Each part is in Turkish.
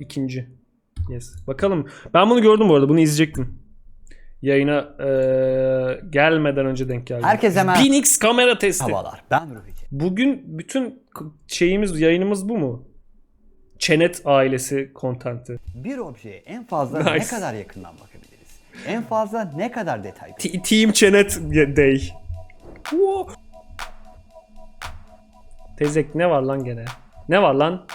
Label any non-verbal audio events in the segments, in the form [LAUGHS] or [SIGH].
İkinci. Yes. Bakalım. Ben bunu gördüm bu arada. Bunu izleyecektim. Yayına eee, gelmeden önce denk geldi. Herkese merhaba. 1000x kamera testi. Havalar. Ben Ruhici. Bugün bütün k- şeyimiz, yayınımız bu mu? Çenet ailesi kontenti. Bir objeye en fazla ne Nice. kadar yakından bakabiliriz? En fazla ne kadar detay T- Team Çenet Day. Woo. Tezek ne var lan gene? Ne var lan?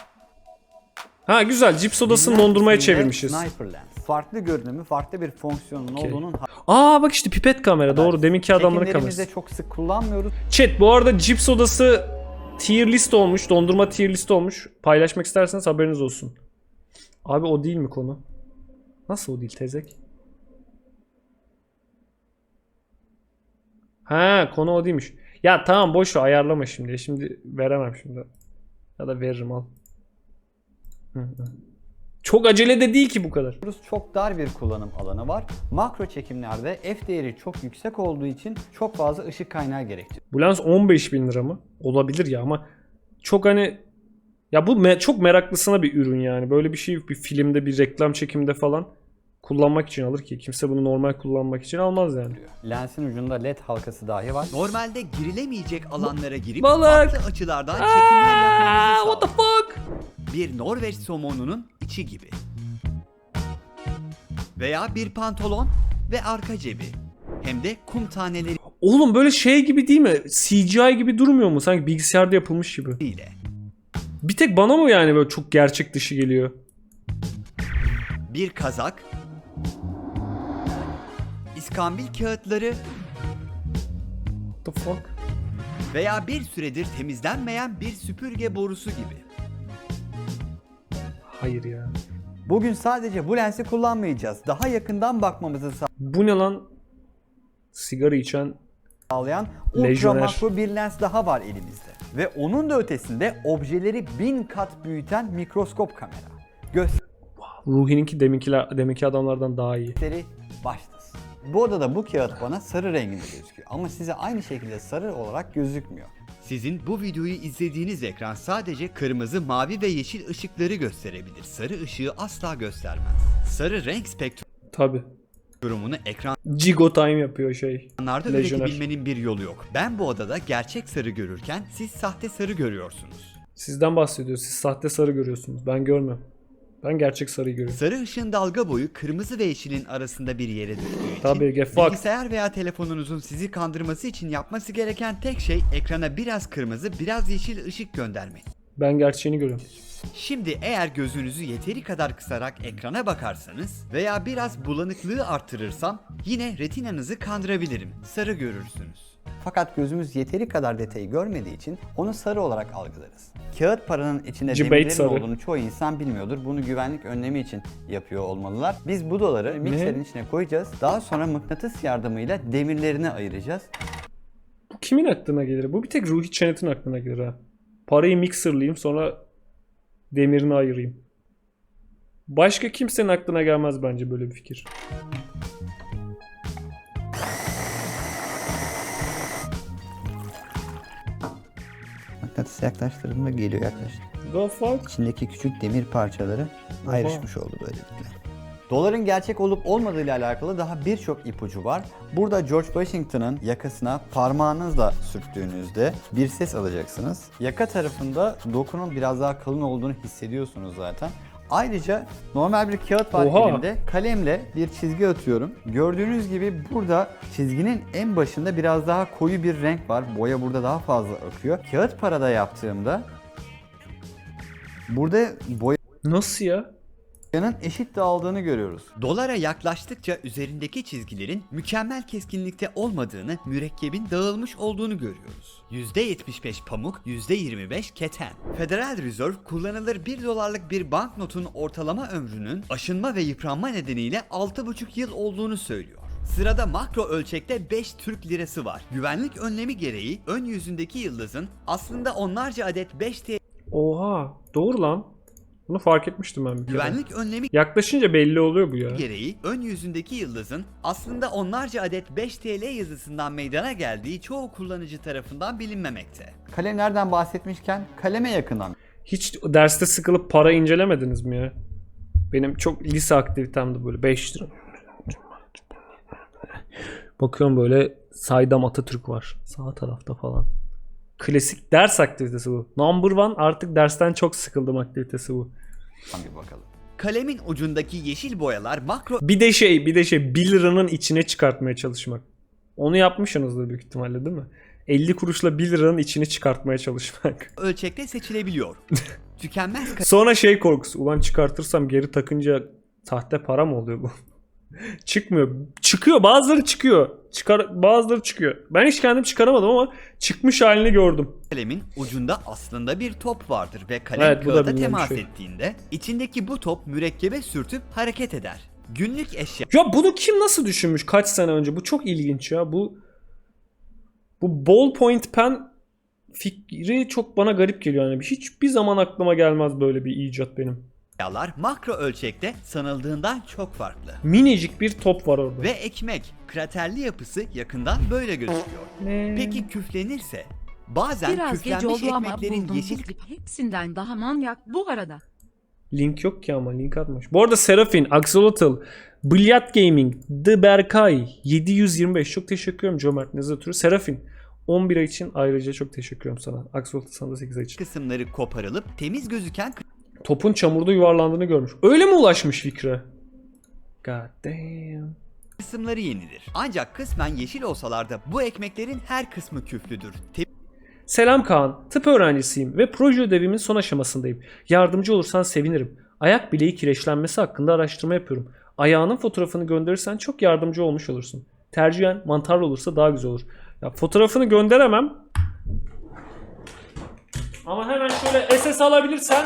Ha güzel. Cips odasını dondurmaya çevirmişiz. Sniper lens. Farklı görünümü, farklı bir fonksiyonun Okey. olduğunun Aa bak işte pipet kamera. Doğru. Deminki adamların kamerası. çok sık kullanmıyoruz. Chat bu arada Cips odası tier list olmuş. Dondurma tier list olmuş. Paylaşmak isterseniz haberiniz olsun. Abi o değil mi konu? Nasıl o değil tezek? Ha konu o değilmiş. Ya tamam boş ver ayarlama şimdi. Şimdi veremem şimdi. Ya da veririm al. Çok acele de değil ki bu kadar. Çok dar bir kullanım alanı var. Makro çekimlerde f değeri çok yüksek olduğu için çok fazla ışık kaynağı gerektiriyor. Bu lens 15 bin lira mı? Olabilir ya ama çok hani ya bu me- çok meraklısına bir ürün yani. Böyle bir şey bir filmde bir reklam çekiminde falan kullanmak için alır ki. Kimse bunu normal kullanmak için almaz yani. Lensin ucunda led halkası dahi var. Normalde girilemeyecek alanlara girip Balık. farklı açılardan çekimler Aa, yapmamızı what the sağlıyor. fuck? Bir Norveç somonunun içi gibi. Veya bir pantolon ve arka cebi. Hem de kum taneleriyle. Oğlum böyle şey gibi değil mi? CGI gibi durmuyor mu? Sanki bilgisayarda yapılmış gibi. Bir tek bana mı yani böyle çok gerçek dışı geliyor? Bir kazak. İskambil kağıtları What the fuck? veya bir süredir temizlenmeyen bir süpürge borusu gibi. Hayır ya. Bugün sadece bu lensi kullanmayacağız. Daha yakından bakmamızı Bu ne lan? Sigara içen sağlayan ultra Lejyoner. makro bir lens daha var elimizde. Ve onun da ötesinde objeleri bin kat büyüten mikroskop kamera. Ruhi'ninki deminkiler, deminki adamlardan daha iyi. Gösteri başlasın. Bu odada bu kağıt bana sarı renginde gözüküyor ama size aynı şekilde sarı olarak gözükmüyor. Sizin bu videoyu izlediğiniz ekran sadece kırmızı, mavi ve yeşil ışıkları gösterebilir. Sarı ışığı asla göstermez. Sarı renk Tabi. spektrumunu Gigo time yapıyor şey. Lejyoner. üretebilmenin bir yolu yok. Ben bu odada gerçek sarı görürken siz sahte sarı görüyorsunuz. Sizden bahsediyor. Siz sahte sarı görüyorsunuz. Ben görmüyorum. Ben gerçek sarıyı görüyorum. Sarı ışığın dalga boyu kırmızı ve yeşilin arasında bir yere düştüğü için Tabii, get fucked. bilgisayar veya telefonunuzun sizi kandırması için yapması gereken tek şey ekrana biraz kırmızı biraz yeşil ışık göndermek. Ben gerçeğini görüyorum. Şimdi eğer gözünüzü yeteri kadar kısarak ekrana bakarsanız veya biraz bulanıklığı arttırırsam yine retinanızı kandırabilirim. Sarı görürsünüz. Fakat gözümüz yeteri kadar detayı görmediği için onu sarı olarak algılarız. Kağıt paranın içinde demirlerin sarı. olduğunu çoğu insan bilmiyordur. Bunu güvenlik önlemi için yapıyor olmalılar. Biz bu doları mikserin içine koyacağız. Daha sonra mıknatıs yardımıyla demirlerini ayıracağız. Bu kimin aklına gelir? Bu bir tek Ruhi Çenet'in aklına gelir ha. Parayı mixerlayayım sonra demirini ayırayım. Başka kimsenin aklına gelmez bence böyle bir fikir. Yaklaştırdığımda geliyor yaklaştı. The fuck? İçindeki küçük demir parçaları Oha. ayrışmış oldu böylelikle. Doların gerçek olup olmadığı ile alakalı daha birçok ipucu var. Burada George Washington'ın yakasına parmağınızla sürttüğünüzde bir ses alacaksınız. Yaka tarafında dokunun biraz daha kalın olduğunu hissediyorsunuz zaten. Ayrıca normal bir kağıt var Oha. elimde. Kalemle bir çizgi atıyorum. Gördüğünüz gibi burada çizginin en başında biraz daha koyu bir renk var. Boya burada daha fazla akıyor. Kağıt parada yaptığımda burada boya Nasıl ya? Yanın eşit dağıldığını görüyoruz. Dolara yaklaştıkça üzerindeki çizgilerin mükemmel keskinlikte olmadığını, mürekkebin dağılmış olduğunu görüyoruz. %75 pamuk, %25 keten. Federal Reserve kullanılır 1 dolarlık bir banknotun ortalama ömrünün aşınma ve yıpranma nedeniyle 6,5 yıl olduğunu söylüyor. Sırada makro ölçekte 5 Türk lirası var. Güvenlik önlemi gereği ön yüzündeki yıldızın aslında onlarca adet 5 TL Oha. Doğru lan. Bunu fark etmiştim ben bir kere. güvenlik önlemi Yaklaşınca belli oluyor bu ya. gereği ön yüzündeki yıldızın aslında onlarca adet 5 TL yazısından meydana geldiği çoğu kullanıcı tarafından bilinmemekte. Kalemlerden bahsetmişken kaleme yakından Hiç derste sıkılıp para incelemediniz mi ya? Benim çok lise aktivitemdi böyle 5 lira. Bakıyorum böyle Saydam Atatürk var. Sağ tarafta falan. Klasik ders aktivitesi bu. Number one artık dersten çok sıkıldım aktivitesi bu. bir bakalım. Kalemin ucundaki yeşil boyalar makro Bir de şey bir de şey 1 liranın içine çıkartmaya çalışmak. Onu yapmışsınızdır büyük ihtimalle değil mi? 50 kuruşla 1 liranın içini çıkartmaya çalışmak. [LAUGHS] ölçekte seçilebiliyor. [LAUGHS] Tükenmez Sonra şey korkusu. Ulan çıkartırsam geri takınca sahte para mı oluyor bu? Çıkmıyor. Çıkıyor. Bazıları çıkıyor. Çıkar bazıları çıkıyor. Ben hiç kendim çıkaramadım ama çıkmış halini gördüm. kalemin ucunda aslında bir top vardır ve kalem Evet, kağıda temas şey. ettiğinde içindeki bu top mürekkebe sürtüp hareket eder. Günlük eşya Ya bunu kim nasıl düşünmüş kaç sene önce? Bu çok ilginç ya. Bu bu ballpoint pen fikri çok bana garip geliyor yani. Hiçbir zaman aklıma gelmez böyle bir icat benim. Eşyalar makro ölçekte sanıldığından çok farklı. Minicik bir top var orada. Ve ekmek, kraterli yapısı yakından böyle gözüküyor. Ne? Peki küflenirse? Bazen Biraz geç küflenmiş oldu ama ekmeklerin buldum. yeşil Hepsinden daha manyak bu arada. Link yok ki ama link atmış. Bu arada Serafin, Axolotl, Blyat Gaming, The Berkay 725 çok teşekkür ederim Cömert Nezatürü. Serafin 11 ay için ayrıca çok teşekkür ederim sana. Axolotl sana da 8 ay için. kısımları koparılıp temiz gözüken Topun çamurda yuvarlandığını görmüş. Öyle mi ulaşmış fikre? God damn. kısımları yenilir. Ancak kısmen yeşil olsalar da bu ekmeklerin her kısmı küflüdür. Selam Kaan. Tıp öğrencisiyim ve proje ödevimin son aşamasındayım. Yardımcı olursan sevinirim. Ayak bileği kireçlenmesi hakkında araştırma yapıyorum. Ayağının fotoğrafını gönderirsen çok yardımcı olmuş olursun. Tercihen mantarlı olursa daha güzel olur. Ya fotoğrafını gönderemem. Ama hemen şöyle SS alabilirsen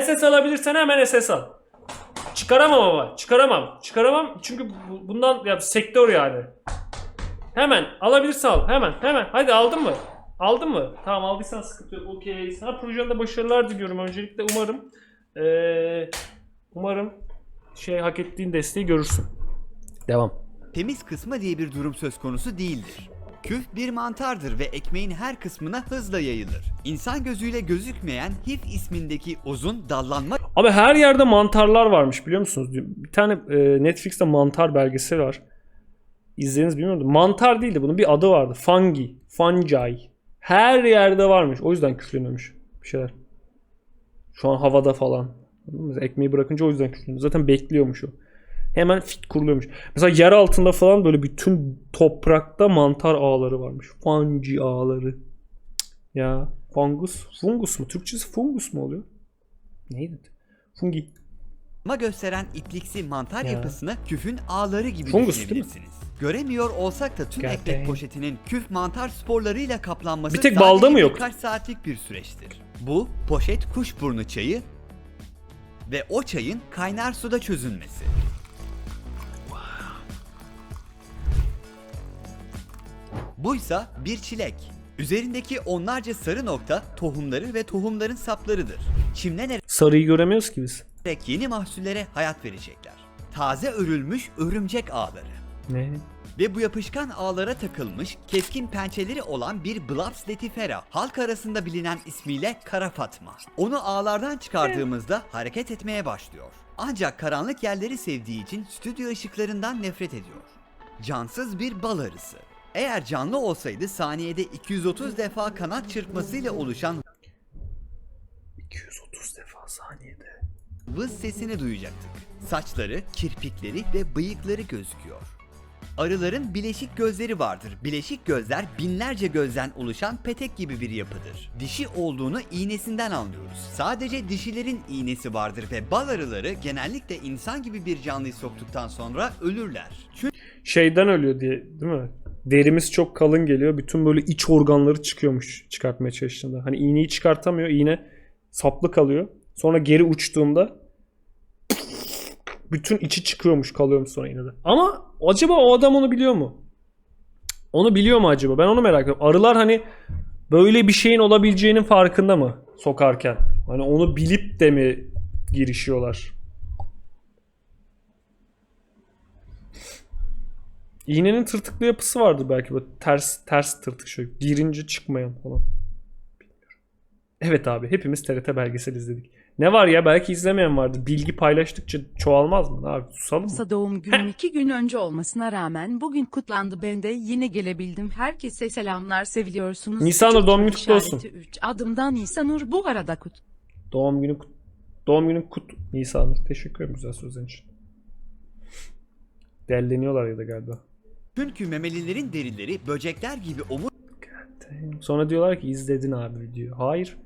SS alabilirsen hemen SS al. Çıkaramam ama. Çıkaramam. Çıkaramam çünkü bu- bundan ya sektör yani. Hemen alabilirsin al. Hemen hemen. Hadi aldın mı? Aldın mı? Tamam aldıysan sıkıntı yok. Okey. Sana projende başarılar diliyorum. Öncelikle umarım eee, umarım şey hak ettiğin desteği görürsün. Devam. Temiz kısmı diye bir durum söz konusu değildir. Küf bir mantardır ve ekmeğin her kısmına hızla yayılır. İnsan gözüyle gözükmeyen hif ismindeki uzun dallanma Abi her yerde mantarlar varmış biliyor musunuz? Bir tane e, Netflix'te mantar belgeseli var. İzlediniz bilmiyorum. Mantar değildi bunun bir adı vardı. Fungi. Fungi. Her yerde varmış. O yüzden küfleniyormuş bir şeyler. Şu an havada falan. Ekmeği bırakınca o yüzden küfleniyor. Zaten bekliyormuş o. Hemen fit kuruluyormuş. Mesela yer altında falan böyle bütün toprakta mantar ağları varmış. Fungi ağları. Ya fungus. Fungus mu? Türkçesi fungus mu oluyor? Neydi? Fungi. gösteren ipliksi mantar Ya. yapısını küfün ağları gibi Fungus düşünebilirsiniz. Göremiyor olsak da tüm God ekmek poşetinin küf mantar sporlarıyla kaplanması Bir tek balda mı yok? birkaç saatlik bir süreçtir. Bu poşet kuşburnu çayı ve o çayın kaynar suda çözünmesi. Buysa bir çilek. Üzerindeki onlarca sarı nokta tohumları ve tohumların saplarıdır. Çimlenerek Sarıyı göremiyoruz ki biz. yeni mahsullere hayat verecekler. Taze örülmüş örümcek ağları. Ne? Ve bu yapışkan ağlara takılmış keskin pençeleri olan bir Blaps letifera halk arasında bilinen ismiyle Kara Fatma. Onu ağlardan çıkardığımızda hareket etmeye başlıyor. Ancak karanlık yerleri sevdiği için stüdyo ışıklarından nefret ediyor. Cansız bir bal arısı. Eğer canlı olsaydı saniyede 230 defa kanat çırpmasıyla oluşan 230 defa saniyede. vız sesini duyacaktık. Saçları, kirpikleri ve bıyıkları gözüküyor. Arıların bileşik gözleri vardır. Bileşik gözler binlerce gözden oluşan petek gibi bir yapıdır. Dişi olduğunu iğnesinden anlıyoruz. Sadece dişilerin iğnesi vardır ve bal arıları genellikle insan gibi bir canlıyı soktuktan sonra ölürler. Çünkü Şeyden ölüyor diye değil mi? Derimiz çok kalın geliyor. Bütün böyle iç organları çıkıyormuş çıkartmaya çalıştığında. Hani iğneyi çıkartamıyor. İğne saplı kalıyor. Sonra geri uçtuğunda bütün içi çıkıyormuş kalıyormuş sonra iğnede. Ama acaba o adam onu biliyor mu? Onu biliyor mu acaba? Ben onu merak ediyorum. Arılar hani böyle bir şeyin olabileceğinin farkında mı sokarken? Hani onu bilip de mi girişiyorlar? İğnenin tırtıklı yapısı vardı belki böyle ters ters tırtık şöyle girince çıkmayan falan. Bilmiyorum. Evet abi hepimiz TRT belgesel izledik. Ne var ya belki izlemeyen vardır. Bilgi paylaştıkça çoğalmaz mı? Abi susalım mı? Doğum günüm iki gün önce olmasına rağmen bugün kutlandı. Ben de yine gelebildim. Herkese selamlar seviliyorsunuz. Nisanur, doğum günün kutlu olsun. işareti üç adımdan Nisanur bu arada kut. Doğum günü kut- Doğum günün kut Nisanur. Teşekkür ederim güzel sözlerin için. Delleniyorlar ya da galiba. Çünkü memelilerin derileri böcekler gibi Sonra diyorlar ki izledin abi video. Hayır.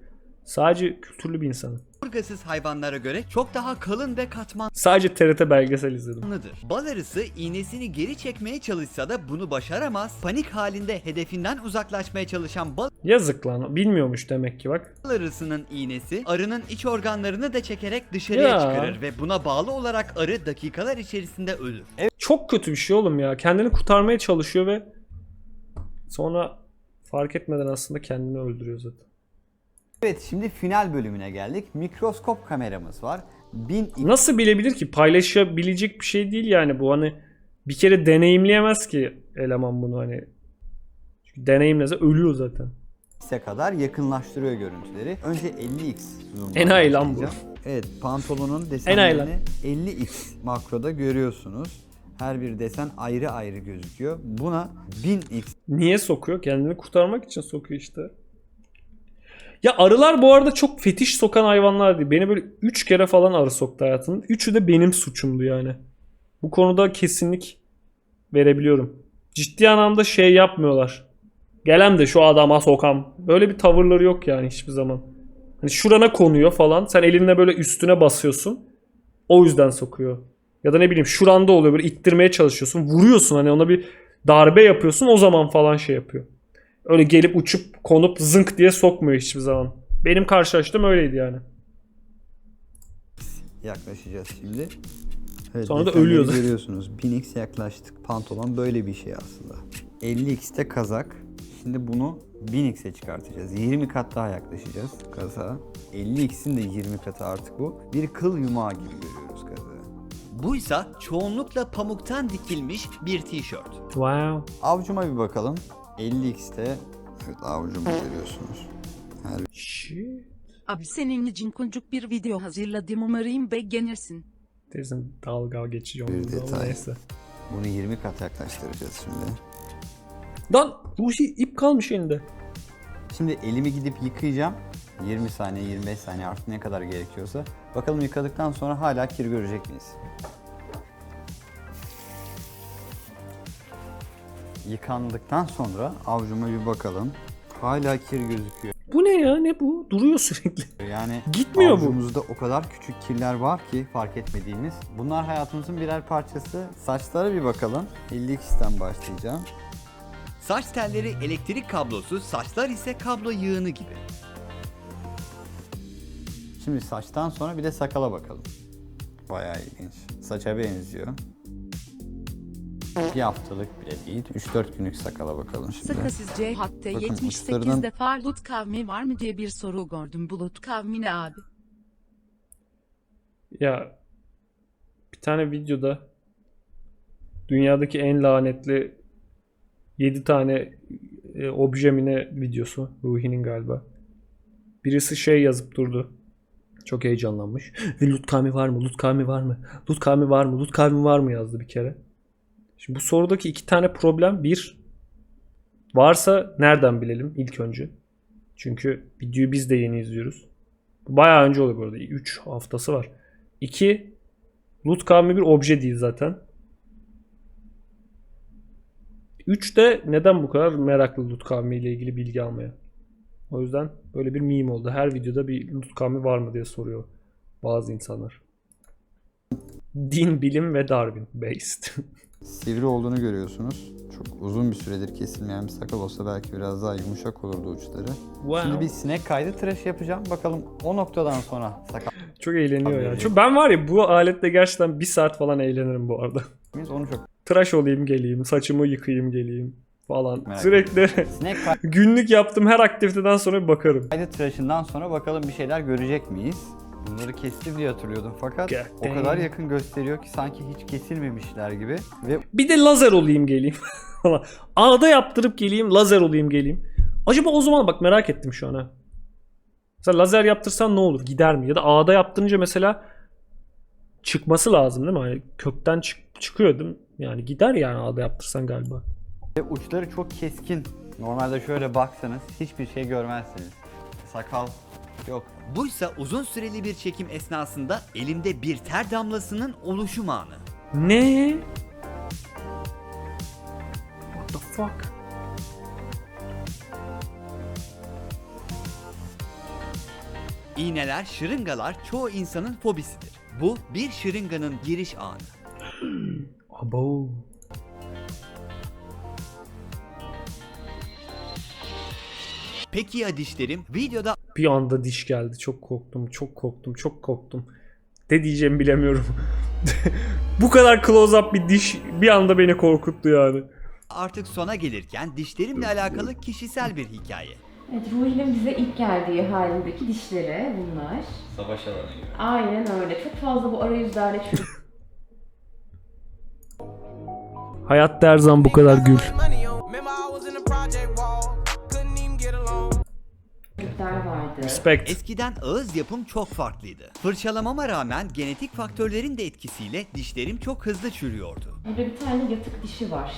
Sadece kültürlü bir insanım. omurgasız hayvanlara göre çok daha kalın ve katmanlıdır. Sadece TRT belgesel izledim. Bal arısı iğnesini geri çekmeye çalışsa da bunu başaramaz. Panik halinde hedefinden uzaklaşmaya çalışan bal Yazık lan. Bilmiyormuş demek ki bak. arısının iğnesi arının iç organlarını da çekerek dışarıya Ya. çıkarır ve buna bağlı olarak arı dakikalar içerisinde ölür. Çok kötü bir şey oğlum ya. Kendini kurtarmaya çalışıyor ve sonra fark etmeden aslında kendini öldürüyor zaten. Evet şimdi final bölümüne geldik. Mikroskop kameramız var. 1000 Nasıl bilebilir ki? Paylaşabilecek bir şey değil yani bu hani bir kere deneyimleyemez ki eleman bunu hani. Çünkü deneyimlese ölüyor zaten. x'e kadar yakınlaştırıyor görüntüleri. Önce 50x zoom'dan Enayi lan bu. Evet pantolonun desenlerini 50x makroda görüyorsunuz. Her bir desen ayrı ayrı gözüküyor. Buna 1000x Niye sokuyor? Kendini kurtarmak için sokuyor işte. Ya arılar bu arada çok fetiş sokan hayvanlar değil. Beni böyle 3 kere falan arı soktu hayatımda. Üçü de benim suçumdu yani. Bu konuda kesinlik verebiliyorum. Ciddi anlamda şey yapmıyorlar. Gelem de şu adama sokam. Böyle bir tavırları yok yani hiçbir zaman. Hani şurana konuyor falan. Sen elinle böyle üstüne basıyorsun. O yüzden sokuyor. Ya da ne bileyim şuranda oluyor böyle ittirmeye çalışıyorsun. Vuruyorsun hani ona bir darbe yapıyorsun o zaman falan şey yapıyor. Öyle gelip uçup konup zınk diye sokmuyor hiçbir zaman. Benim karşılaştığım öyleydi yani. yaklaşacağız şimdi. Evet, Sonra da ölüyordu. Görüyorsunuz 1000x yaklaştık. Pantolon böyle bir şey aslında. 50x'te kazak. Şimdi bunu 1000x'e çıkartacağız. 20 kat daha yaklaşacağız kazağa. 50x'in de 20 katı artık bu. Bir kıl yumağı gibi görüyoruz. Buysa çoğunlukla pamuktan dikilmiş bir tişört. Wow. Avcuma bir bakalım. 50x'te evet avucumu görüyorsunuz. Shit. Abi senin için kuncuk bir video hazırladım umarım beğenirsin. Tezim dalga geçiyor. Bir ama detay. Neyse. Bunu 20 kat yaklaştıracağız şimdi. Lan Ruhi ip kalmış elinde. Şimdi elimi gidip yıkayacağım. 20 saniye, 25 saniye artık ne kadar gerekiyorsa. Bakalım yıkadıktan sonra hala kir görecek miyiz? Yıkandıktan sonra avcuma bir bakalım. Hala kir gözüküyor. Bu ne ya ne bu? Duruyor sürekli. Yani Gitmiyor bu. avucumuzda o kadar küçük kirler var ki fark etmediğimiz. Bunlar hayatımızın birer parçası. Saçlara bir bakalım. 50x'ten başlayacağım. Saç telleri elektrik kablosu, saçlar ise kablo yığını gibi. Şimdi saçtan sonra bir de sakala bakalım. Bayağı ilginç. Saça benziyor. Bir haftalık bile değil. 3-4 günlük sakala bakalım şimdi. Sıkı sizce hatta Bakın 78 uçlarından- defa Lut kavmi var mı diye bir soru gördüm. Bu Lut kavmi ne abi? Ya bir tane videoda dünyadaki en lanetli 7 tane e, objemine videosu Ruhi'nin galiba. Birisi şey yazıp durdu. Çok heyecanlanmış. [GASPS] Ve Lut var mı? Lut kavmi var mı? Lut kavmi var mı? Lut kavmi var mı yazdı bir kere. Şimdi bu sorudaki iki tane problem. Bir, varsa nereden bilelim ilk önce? Çünkü videoyu biz de yeni izliyoruz. Bayağı önce oluyor bu arada. 3 haftası var. 2. Loot kavmi bir obje değil zaten. 3 de neden bu kadar meraklı loot kavmi ile ilgili bilgi almaya? O yüzden böyle bir meme oldu. Her videoda bir loot kavmi var mı diye soruyor bazı insanlar. Din, bilim ve Darwin based. [LAUGHS] Sivri olduğunu görüyorsunuz. Çok uzun bir süredir kesilmeyen bir sakal olsa belki biraz daha yumuşak olurdu uçları. wow. Şimdi bir sinek kaydı tıraşı yapacağım. Bakalım o noktadan sonra sakal Çok eğleniyor ya. Tabii. Çok, ben var ya bu aletle gerçekten bir saat falan eğlenirim bu arada. mıyız onu çok Tıraş olayım geleyim, saçımı yıkayayım geleyim falan. Merak Sürekli Sinek [LAUGHS] günlük yaptığım her aktiviteden sonra bir bakarım. kaydı tıraşından sonra bakalım bir şeyler görecek miyiz? Bunları kestim diye hatırlıyordum fakat God o kadar yakın gösteriyor ki sanki hiç kesilmemişler gibi ve Bir de lazer olayım geleyim. [LAUGHS] falan. Ağda yaptırıp geleyim, lazer olayım geleyim. Acaba o zaman bak merak ettim şu an ha. Mesela lazer yaptırsan ne olur? Gider mi? Ya da ağda yaptırınca mesela çıkması lazım değil mi? Hani kökten çık- çıkıyor değil mi? Yani gider yani ağda yaptırsan galiba. Ve uçları çok keskin. Normalde şöyle baksanız hiçbir şey görmezsiniz. Sakal yok. Buysa uzun süreli bir çekim esnasında elimde bir ter damlasının oluşum anı. Ne? What the fuck? İğneler, şırıngalar çoğu insanın fobisidir. Bu bir şırınganın giriş anı. Abo. Peki ya dişlerim? Videoda Bir anda diş geldi. Çok korktum, çok korktum, çok korktum. Ne diyeceğimi bilemiyorum. [LAUGHS] Bu kadar close up bir diş bir anda beni korkuttu yani. artık sona gelirken dişlerimle alakalı kişisel bir hikaye. Evet, Ruhi'nin bize ilk geldiği halindeki dişleri bunlar. Savaş alanı gibi. Aynen öyle. Çok fazla bu arayüzlerle Hayatta her zaman bu kadar gül. Vardı. Respect. Eskiden ağız yapım çok farklıydı. Fırçalamama rağmen genetik faktörlerin de etkisiyle dişlerim çok hızlı çürüyordu. Burada bir tane yatık dişi var.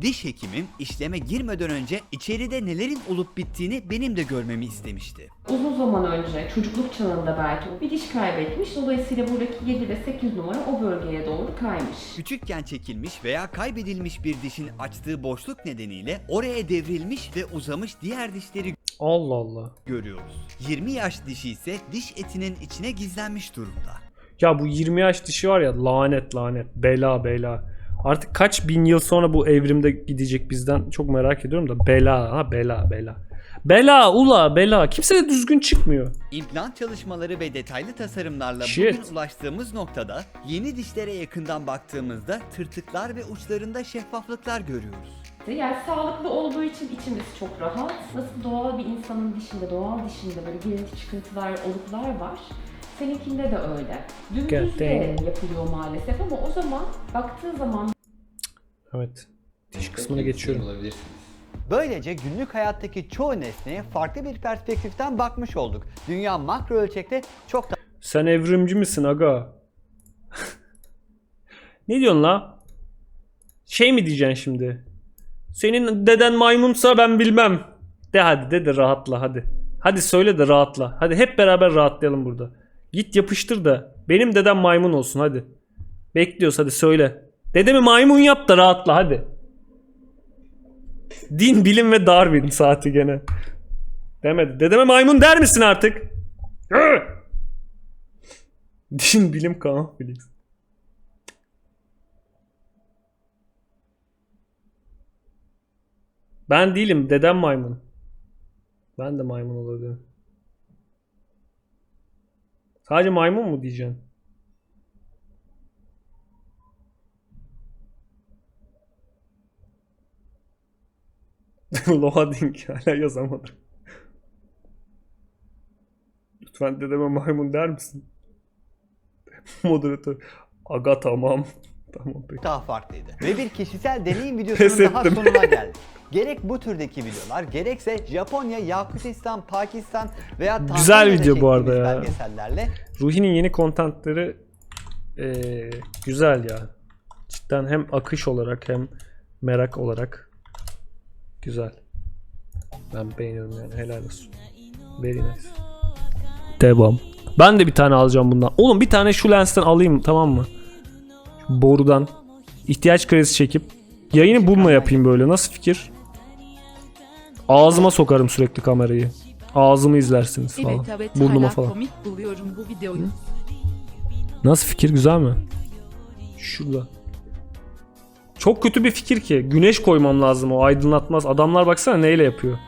Diş hekimim işleme girmeden önce içeride nelerin olup bittiğini benim de görmemi istemişti. Uzun zaman önce, çocukluk çağında belki bir diş kaybetmiş. Dolayısıyla buradaki 7 ve 8 numara o bölgeye doğru kaymış. Küçükken çekilmiş veya kaybedilmiş bir dişin açtığı boşluk nedeniyle oraya devrilmiş ve uzamış diğer dişleri Allah Allah. görüyoruz. 20 yaş dişi ise diş etinin içine gizlenmiş durumda. Ya bu 20 yaş dişi var ya lanet lanet. Bela bela. Artık kaç bin yıl sonra bu evrimde gidecek bizden çok merak ediyorum da bela ha bela bela. Bela ula bela. Kimse de düzgün çıkmıyor. İmplant çalışmaları ve detaylı tasarımlarla Shit. bugün ulaştığımız noktada yeni dişlere yakından baktığımızda tırtıklar ve uçlarında şeffaflıklar görüyoruz. Yani sağlıklı olduğu için içimiz çok rahat. Nasıl doğal bir insanın dişinde, doğal dişinde böyle girinti çıkıntılar, oluklar var. Seninkinde de öyle. Dümdüz de damn. yapılıyor maalesef ama o zaman baktığı zaman Evet. Diş kısmına geçiyorum. Böylece günlük hayattaki çoğu nesneye farklı bir perspektiften bakmış olduk. Dünya makro ölçekte çok Sen evrimci misin aga? ne diyorsun la? Şey mi diyeceksin şimdi? Senin deden maymunsa ben bilmem. De hadi de de rahatla hadi. Hadi söyle de rahatla. Hadi hep beraber rahatlayalım burada. Git yapıştır da. Benim dedem maymun olsun hadi. Bekliyoruz hadi söyle. Dedemi maymun yap da rahatla hadi. Din, bilim ve Darwin saati gene. Demedi. Dedeme maymun der misin artık? Din, bilim, Kaan Felix. Ben değilim. Dedem maymun. Ben de maymun olabilirim. Sadece maymun mu diyeceksin? [LAUGHS] Loading hala yazamadım. Lütfen dedeme maymun der misin? [LAUGHS] Moderatör. Aga tamam. Tamam peki. daha farklıydı. Ve bir kişisel deneyim [LAUGHS] videosunun daha ettim. sonuna geldik. Gerek bu türdeki videolar gerekse Japonya, Yakutistan, Pakistan veya Güzel Tanzanya'da video bu arada çektiğimiz ya. belgesellerle Ruhi'nin yeni kontentleri eee, güzel ya. Cidden hem akış olarak hem merak olarak güzel. Ben beğeniyorum yani helal olsun. Very nice. Devam. Ben de bir tane alacağım bundan. Oğlum bir tane şu lensten alayım tamam mı? Borudan. ihtiyaç kredisi çekip yayını bununla yapayım böyle. Nasıl fikir? Ağzıma sokarım sürekli kamerayı. Ağzımı izlersiniz falan. Evet evet Burnuma falan. komik buluyorum bu videoyu. Nasıl fikir güzel mi? Şurada. Çok kötü bir fikir ki. Güneş koymam lazım o aydınlatmaz. Adamlar baksana neyle yapıyor.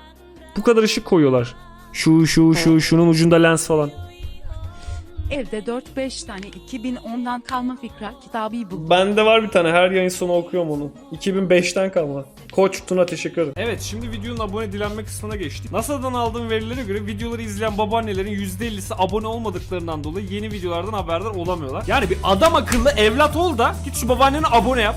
Bu kadar ışık koyuyorlar. Şu şu şu şunun ucunda lens falan. Evde 4-5 tane 2010'dan kalma Fikra kitabı buldum. Bende var bir tane her yayın sonu okuyorum onu. 2005'ten kalma. Koç Tuna teşekkür ederim. Evet şimdi videonun abone dilenme kısmına geçtik. NASA'dan aldığım verilere göre videoları izleyen babaannelerin %50'si abone olmadıklarından dolayı yeni videolardan haberdar olamıyorlar. Yani bir adam akıllı evlat ol da git şu babaannene abone yap.